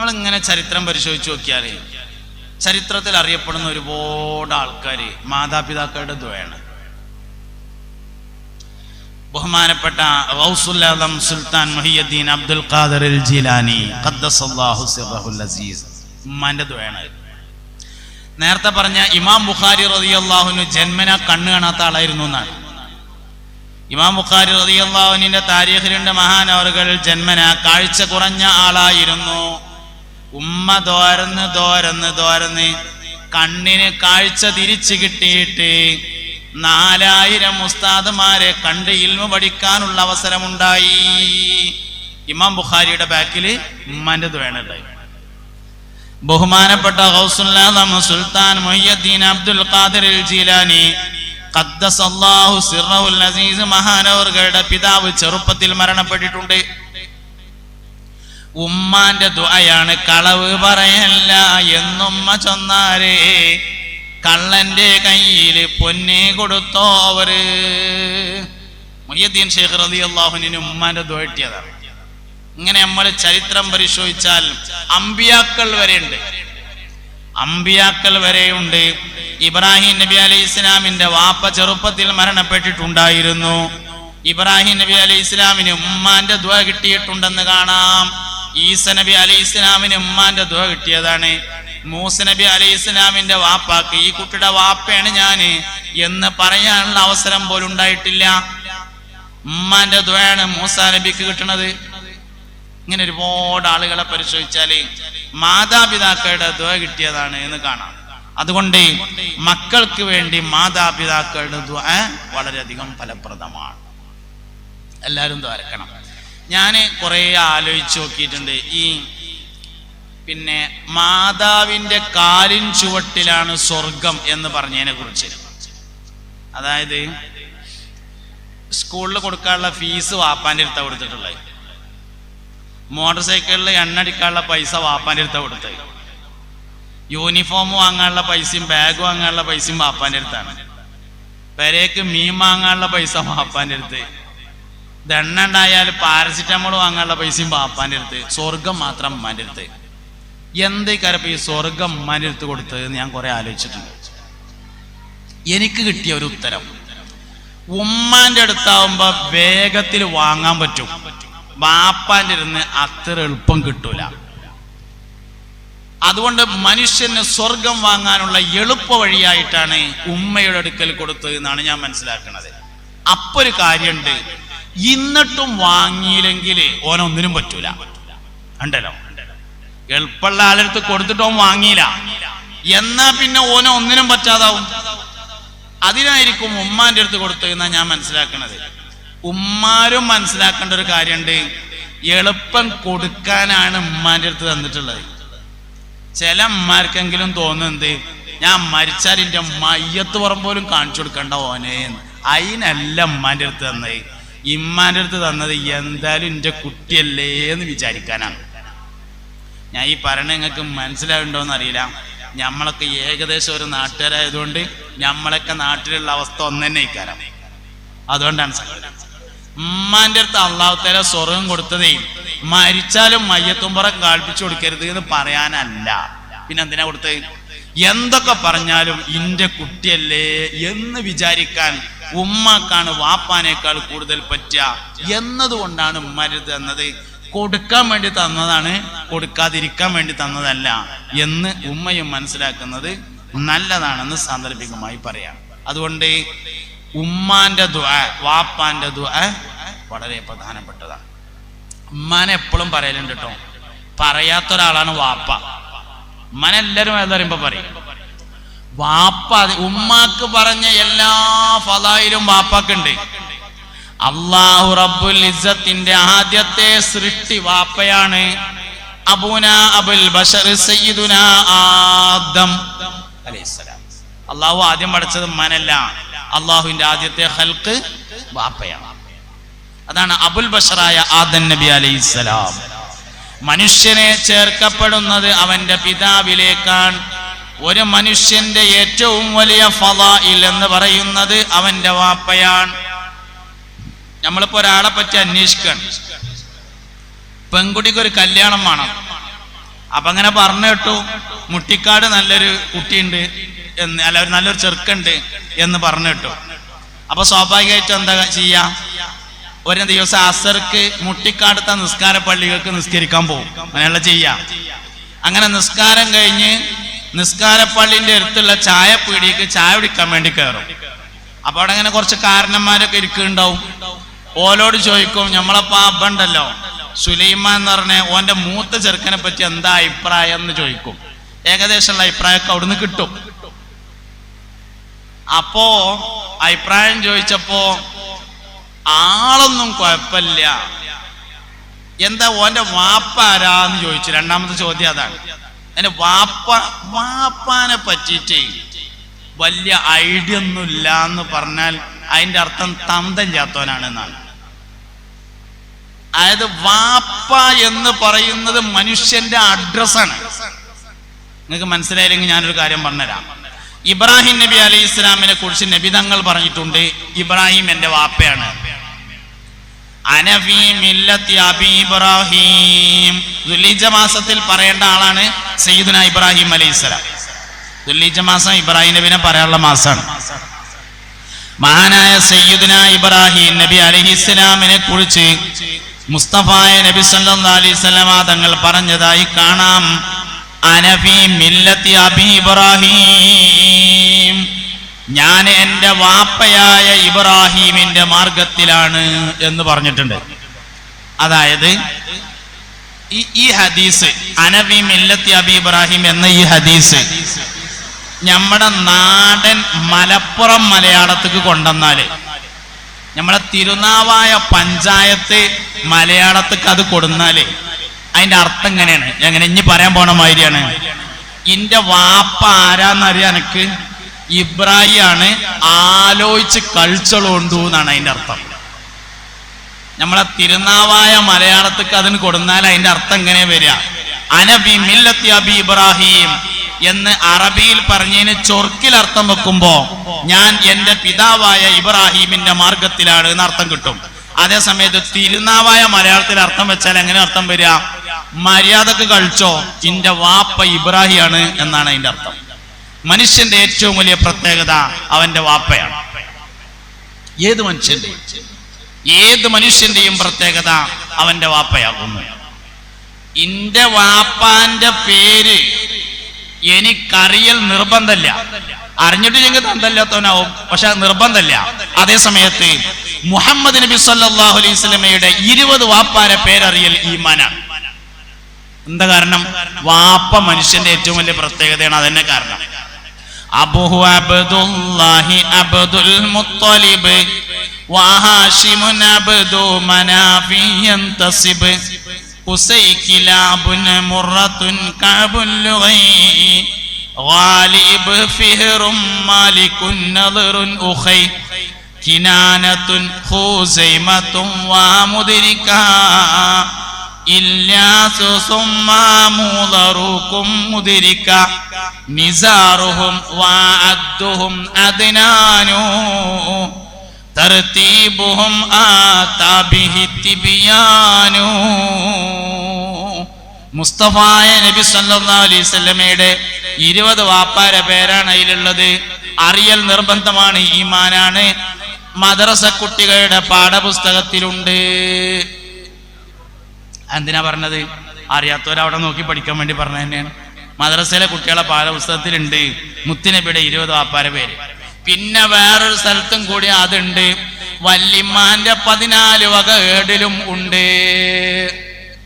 നമ്മളിങ്ങനെ ചരിത്രം പരിശോധിച്ച് നോക്കിയാൽ ചരിത്രത്തിൽ അറിയപ്പെടുന്ന ഒരുപാട് ആൾക്കാർ മാതാപിതാക്കളുടെ ദ്വയാണ്. ബഹുമാനപ്പെട്ട ഗൗസുല്ലാദം സുൽത്താൻ മുഹിയദ്ദീൻ അബ്ദുൽ ഖാദർ ജീലാനി അസീസ് ഉമ്മാന്റെ ദ്വയാണ്. നേരത്തെ പറഞ്ഞ ഇമാം ബുഖാരി റതി റളിയല്ലാഹുവിന് ജന്മന കണ്ണ് കാണാത്ത ആളായിരുന്നു എന്നാണ്. ഇമാം ബുഖാരി റതി അള്ളാഹുനിന്റെ താരീഖിലുണ്ട് മഹാനവറുകൾ ജന്മന കാഴ്ച കുറഞ്ഞ ആളായിരുന്നു. ഉമ്മ തോരന്ന് തോരന്ന് തോരന്ന് കണ്ണിന് കാഴ്ച തിരിച്ചു കിട്ടിയിട്ട് നാലായിരം ഉസ്താദുമാരെ കണ്ട് ഇൽമ പഠിക്കാനുള്ള അവസരമുണ്ടായി. ഇമാം ബുഖാരിയുടെ ബാക്കിൽ ഉമ്മാന്റെ ദ്വേണുണ്ടായി ബഹുമാനപ്പെട്ട സുൽത്താൻ മൊയ്യദ്ദീൻ അബ്ദുൽ ഖാദിർ ജീലാനി ഖദ്ദസ് അല്ലാഹു സിറഹുൽ അസീസ് മഹാനവറുകളുടെ പിതാവ് ചെറുപ്പത്തിൽ മരണപ്പെട്ടിട്ടുണ്ട്. ഉമ്മാന്റെ ദുആയാണ് കളവ് പറയല്ല എന്നുമ്മ ചൊന്നാരേ. കള്ളന്റെ കയ്യിൽ പൊന്നെ കൊടുത്തോ അവർ. മൊയ്യദ്ദീൻ ഷേഖ് റതി അള്ളാഹുവിന് ഉമ്മാന്റെ ദുആ കിട്ടിയതാണ്. ഇങ്ങനെ നമ്മൾ ചരിത്രം പരിശോധിച്ചാൽ അമ്പിയാക്കൾ വരെയുണ്ട്. അമ്പിയാക്കൾ വരെയുണ്ട്. ഇബ്രാഹിം നബി അലൈഹി ഇസ്ലാമിന്റെ വാപ്പ ചെറുപ്പത്തിൽ മരണപ്പെട്ടിട്ടുണ്ടായിരുന്നു. ഇബ്രാഹിം നബി അലൈഹി ഇസ്ലാമിന് ഉമ്മാന്റെ ദ്വ കിട്ടിയിട്ടുണ്ടെന്ന് കാണാം. ഈസ നബി അലി ഇസ്ലാമിന് ഉമ്മാന്റെ ദുഹ കിട്ടിയതാണ്. മൂസ നബി അലി ഇസ്ലാമിന്റെ വാപ്പാക്ക് ഈ കുട്ടിയുടെ വാപ്പയാണ് ഞാൻ എന്ന് പറയാനുള്ള അവസരം പോലും ഉണ്ടായിട്ടില്ല. ഉമ്മാന്റെ ദുഹയാണ് മൂസ നബിക്ക് കിട്ടുന്നത് ഇങ്ങനെ ഒരുപാട് ആളുകളെ പരിശോധിച്ചാൽ മാതാപിതാക്കളുടെ ദുഹ കിട്ടിയതാണ് എന്ന് കാണാം. അതുകൊണ്ട് മക്കൾക്ക് വേണ്ടി മാതാപിതാക്കളുടെ ദ്വ വളരെയധികം ഫലപ്രദമാണ്. എല്ലാവരും ദ്വാരക്കണം ഞാൻ കുറേ ആലോചിച്ച് നോക്കിയിട്ടുണ്ട്. ഈ പിന്നെ മാതാവിന്റെ കാലിൻ ചുവട്ടിലാണ് സ്വർഗം എന്ന് പറഞ്ഞതിനെ കുറിച്ച്. അതായത് സ്കൂളിൽ കൊടുക്കാനുള്ള ഫീസ് വാപ്പാന്റെ അടുത്ത കൊടുത്തിട്ടുള്ളത്. മോട്ടോർ സൈക്കിളിൽ എണ്ണടിക്കാനുള്ള പൈസ വാപ്പാന്റെ അടുത്ത കൊടുത്തത്. യൂണിഫോം വാങ്ങാനുള്ള പൈസയും ബാഗ് വാങ്ങാനുള്ള പൈസയും വാപ്പാന്റെ അടുത്താണ്. പെരേക്ക് മീൻ വാങ്ങാനുള്ള പൈസ വാപ്പാന്റെ അടുത്ത്. ദണ്ണ ഉണ്ടായാൽ പാരസിറ്റമോൾ വാങ്ങാനുള്ള പൈസയും പാപ്പാന്റെ അടുത്ത്. സ്വർഗം മാത്രം ഉമ്മാന്റെ അടുത്ത്. എന്തേ കരപ്പ് ഈ സ്വർഗം ഉമ്മാന്റെ അടുത്ത് കൊടുത്തത് ഞാൻ കുറെ ആലോചിച്ചിട്ടുണ്ട്. എനിക്ക് കിട്ടിയ ഒരു ഉത്തരം. ഉമ്മാന്റെ അടുത്താവുമ്പോ വേഗത്തിൽ വാങ്ങാൻ പറ്റും. വാപ്പാന്റെ ഇരുന്ന് അത്ര എളുപ്പം കിട്ടൂല. അതുകൊണ്ട് മനുഷ്യന് സ്വർഗം വാങ്ങാനുള്ള എളുപ്പ വഴിയായിട്ടാണ് ഉമ്മയുടെ അടുക്കൽ കൊടുത്തത് എന്നാണ് ഞാൻ മനസ്സിലാക്കുന്നത്. അപ്പൊ ഒരു കാര്യമുണ്ട്. എന്നിട്ടും വാങ്ങിയില്ലെങ്കിൽ ഓനൊന്നിനും പറ്റൂല. ഉണ്ടല്ലോ എളുപ്പമുള്ള ആളെടുത്ത് കൊടുത്തിട്ട് വാങ്ങിയില്ല. എന്നാ പിന്നെ ഓനെ ഒന്നിനും പറ്റാതാവും? അതിനായിരിക്കും ഉമ്മാന്റെ അടുത്ത് കൊടുത്തു എന്നാ ഞാൻ മനസ്സിലാക്കണത്. ഉമ്മാരും മനസ്സിലാക്കേണ്ട ഒരു കാര്യമുണ്ട്. എളുപ്പം കൊടുക്കാനാണ് ഉമ്മാന്റെ അടുത്ത് തന്നിട്ടുള്ളത്. ചില ഉമ്മാർക്കെങ്കിലും തോന്നുന്നത് ഞാൻ മരിച്ചാൽ മയ്യത്ത് പുറം പോലും കാണിച്ചു കൊടുക്കണ്ട ഓനെ. അതിനല്ല ഉമ്മാന്റെ അടുത്ത് തന്നത്. ഇമ്മാന്റെ അടുത്ത് തന്നത് എന്തായാലും എന്റെ കുട്ടിയല്ലേ എന്ന് വിചാരിക്കാനാണ്. ഞാൻ ഈ പറയണ നിങ്ങൾക്ക് മനസ്സിലാവുണ്ടോയെന്ന് അറിയില്ല. നമ്മളൊക്കെ ഏകദേശം ഒരു നാട്ടുകാരായതുകൊണ്ട് നമ്മളൊക്കെ നാട്ടിലുള്ള അവസ്ഥ ഒന്ന് തന്നെ ഇക്കാരം അതുകൊണ്ടാണ്. ഉമ്മാന്റെ അടുത്ത് അള്ളാഹുത്തേല സ്വർഗം കൊടുത്തതേ മരിച്ചാലും മയ്യത്തുമ്പുറം കാൽപ്പിച്ചു കൊടുക്കരുത് എന്ന് പറയാനല്ല. പിന്നെ എന്തിനാ കൊടുത്തത്? എന്തൊക്കെ പറഞ്ഞാലും ഇന്റെ കുട്ടിയല്ലേ എന്ന് വിചാരിക്കാൻ ഉമ്മാക്കാണ് വാപ്പാനേക്കാൾ കൂടുതൽ പറ്റുക. എന്നതുകൊണ്ടാണ് മരുത് എന്നത് കൊടുക്കാൻ വേണ്ടി തന്നതാണ് കൊടുക്കാതിരിക്കാൻ വേണ്ടി തന്നതല്ല എന്ന് ഉമ്മയും മനസ്സിലാക്കുന്നത് നല്ലതാണെന്ന് സാന്ദർഭികമായി പറയാം. അതുകൊണ്ട് ഉമ്മാന്റെ ദുആ വാപ്പാന്റെ ദുആ വളരെ പ്രധാനപ്പെട്ടതാണ്. ഉമ്മാനെ എപ്പോഴും പറയലുണ്ട് കേട്ടോ. പറയാത്തൊരാളാണ് വാപ്പ. ഉമ്മാനെല്ലാവരും പറയുമ്പോ പറയും? വാപ്പ ഉമ്മാക്ക് പറഞ്ഞ എല്ലാ ഫലായിലും വാപ്പാക്കുണ്ട്. അള്ളാഹു റബ്ബുൽ ഇസത്തിന്റെ ആദ്യത്തെ സൃഷ്ടി വാപ്പയാണ് അബൂന അബുൽ ബഷർ സയ്യിദുന ആദം അലൈഹിസ്സലാം. അള്ളാഹു ആദ്യം പഠിച്ചത് മനല്ല അള്ളാഹുവിന്റെ ആദ്യത്തെ ഹൽക്ക് വാപ്പയാണ്. അതാണ് അബുൽ ബഷറായ ആദൻ നബി അലൈഹിസ്സലാം. മനുഷ്യനെ ചേർക്കപ്പെടുന്നത് അവന്റെ പിതാവിലേക്കാണ്. ഒരു മനുഷ്യന്റെ ഏറ്റവും വലിയ ഫലായിൽ എന്ന് പറയുന്നത് അവന്റെ വാപ്പയാണ്. നമ്മളിപ്പോ ഒരാളെ പറ്റി അന്വേഷിക്കണം. പെൺകുട്ടിക്ക് ഒരു കല്യാണം വേണം. അപ്പൊ അങ്ങനെ പറഞ്ഞു കേട്ടു മുട്ടിക്കാട് നല്ലൊരു കുട്ടിയുണ്ട് എന്ന് അല്ല നല്ലൊരു ചെറുക്കുണ്ട് എന്ന് പറഞ്ഞു കേട്ടു. അപ്പൊ സ്വാഭാവികമായിട്ടും എന്താ ചെയ്യാ? ഒരു ദിവസം അസർക്ക് മുട്ടിക്കാടുത്ത നിസ്കാര പള്ളികൾക്ക് നിസ്കരിക്കാൻ പോകും. അങ്ങനെയുള്ള ചെയ്യാം. അങ്ങനെ നിസ്കാരം കഴിഞ്ഞ് നിസ്കാരപ്പള്ളിന്റെ അടുത്തുള്ള ചായ പീടിക്ക് ചായ കുടിക്കാൻ വേണ്ടി കയറും. അപ്പൊ അവിടെ അങ്ങനെ കുറച്ച് കാരണന്മാരൊക്കെ ഇരിക്കുന്നുണ്ടാവും. ഓലോട് ചോദിക്കും നമ്മളപ്പോ ആ അബ്ബണ്ടല്ലോ സുലൈമാൻ എന്ന് പറഞ്ഞ ഓന്റെ മൂത്ത ചെറുക്കനെ പറ്റി എന്താ അഭിപ്രായം? എന്ന് ചോദിക്കും. ഏകദേശമുള്ള അഭിപ്രായമൊക്കെ അവിടുന്ന് കിട്ടും. അപ്പോ അഭിപ്രായം ചോദിച്ചപ്പോ ആളൊന്നും കുഴപ്പമില്ല. എന്താ ഓന്റെ വാപ്പാരാന്ന് ചോദിച്ചു? രണ്ടാമത്തെ ചോദ്യം അതാണ്. എന്റെ വാപ്പ വാപ്പാനെ പറ്റിയിട്ടേ വലിയ ഐഡിയ ഒന്നുമില്ല എന്ന് പറഞ്ഞാൽ അതിന്റെ അർത്ഥം തന്തം ചാത്തവനാണ് എന്നാണ് അതായത് വാപ്പ എന്ന് പറയുന്നത് മനുഷ്യന്റെ അഡ്രസ്സാണ്. നിങ്ങൾക്ക് മനസ്സിലായില്ലെങ്കിൽ ഞാനൊരു കാര്യം പറഞ്ഞുതരാം. ഇബ്രാഹിം നബി അലൈഹി ഇസ്ലാമിനെ കുറിച്ച് നബി തങ്ങൾ പറഞ്ഞിട്ടുണ്ട് ഇബ്രാഹിം എന്റെ വാപ്പയാണ്. മാസത്തിൽ പറയേണ്ട ആളാണ് സയ്യിദുന ഇബ്രാഹിം അലൈഹി സ്വലാം. ദുല്ലീജ മാസം ഇബ്രാഹിം നബിനെ പറയാനുള്ള മാസമാണ് മഹാനായ സയ്യിദുന ഇബ്രാഹിം നബി അലൈഹി ഇസ്ലാമിനെ കുറിച്ച് മുസ്തഫായ നബി സല്ലല്ലാഹു അലൈസ്ലാം തങ്ങൾ പറഞ്ഞതായി കാണാം. അനഫി മില്ലത്തി അബി ഇബ്രാഹിം. ഞാൻ എന്റെ വാപ്പയായ ഇബ്രാഹിമിന്റെ മാർഗത്തിലാണ് എന്ന് പറഞ്ഞിട്ടുണ്ട്. അതായത് ഈ ഈ ഹദീസ് അനബി മില്ലത്തി അബി ഇബ്രാഹിം എന്ന ഈ ഹദീസ് നമ്മുടെ നാടൻ മലപ്പുറം മലയാളത്തേക്ക് കൊണ്ടുവന്നാൽ നമ്മുടെ തിരുനാവായ പഞ്ചായത്ത് മലയാളത്തേക്ക് അത് കൊടുന്നാൽ അതിന്റെ അർത്ഥം എങ്ങനെയാണ്? എങ്ങനെ ഇനി പറയാൻ പോണ മാതിരിയാണ്. ഇന്റെ വാപ്പ ആരാന്നറിയാൻ എനിക്ക് ഇബ്രാഹിം ആണ് ആലോചിച്ച് കളിച്ചോളൂണ്ടു എന്നാണ് അതിന്റെ അർത്ഥം. നമ്മളെ തിരുനാവായ മലയാളത്തിക്ക് അതിന് കൊടുന്നാൽ അതിന്റെ അർത്ഥം എങ്ങനെ വരിക? അനബി മില്ലത്തി അബി ഇബ്രാഹിം എന്ന് അറബിയിൽ പറഞ്ഞതിന് ചൊർക്കിൽ അർത്ഥം വെക്കുമ്പോ ഞാൻ എന്റെ പിതാവായ ഇബ്രാഹിമിന്റെ മാർഗത്തിലാണ് എന്ന് അർത്ഥം കിട്ടും. അതേസമയത്ത് തിരുനാവായ മലയാളത്തിൽ അർത്ഥം വെച്ചാൽ എങ്ങനെ അർത്ഥം വരിക? മര്യാദയ്ക്ക് കഴിച്ചോ ഇന്റെ വാപ്പ ഇബ്രാഹിമാണ് എന്നാണ് അതിന്റെ അർത്ഥം. മനുഷ്യന്റെ ഏറ്റവും വലിയ പ്രത്യേകത അവന്റെ വാപ്പയാണ്. ഏത് മനുഷ്യന്റെ? ഏത് മനുഷ്യന്റെയും പ്രത്യേകത അവന്റെ വാപ്പയാകുന്നു. ഇന്റെ വാപ്പാന്റെ പേര് എനിക്കറിയൽ നിർബന്ധമില്ല അറിഞ്ഞിട്ട് ഞങ്ങൾക്ക് തന്തല്ലാത്തവനാവും പക്ഷെ നിർബന്ധമില്ല അതേ സമയത്ത് മുഹമ്മദ് നബി സല്ലാഹു അലൈഹി സ്വലമയുടെ ഇരുപത് വാപ്പാരെ പേരറിയൽ ഈമാനാണ്. എന്താ കാരണം? വാപ്പ മനുഷ്യന്റെ ഏറ്റവും വലിയ പ്രത്യേകതയാണ് അതന്നെ കാരണം. أبوه عبد الله عبد المطلب وهاشم عبد مناف ينتصب. قسي كلاب مرة كعب اللغي. غالب فهر مالك نظر أخي. كنانة خزيمة ومدركا ഇല്ലാസു സുമ്മാമൂലറൂക്കും നിസാറുഹും വാഅദ്ദുഹും തർതീബുഹും ആതാബിഹി തിബിയാനു. മുസ്തഫായ നബി സല്ലല്ലാഹു അലൈഹി ഇരുപത് വാപ്പാര പേരാണ് അതിലുള്ളത്. അറിയൽ നിർബന്ധമാണ് ഈമാനാണ്. മദ്രസ കുട്ടികളുടെ പാഠപുസ്തകത്തിലുണ്ട്. എന്തിനാ പറഞ്ഞത്? അറിയാത്തവരവിടെ നോക്കി പഠിക്കാൻ വേണ്ടി പറഞ്ഞ തന്നെയാണ്. മദ്രസയിലെ കുട്ടികളെ പാഠപുസ്തകത്തിലുണ്ട്. മുത്തിനബിയുടെ ഇരുപത് വാപ്പാര പേര്. പിന്നെ വേറൊരു സ്ഥലത്തും കൂടി അതുണ്ട്. വല്ലിമാന്റെ പതിനാല് വക ഏടിലും ഉണ്ട്.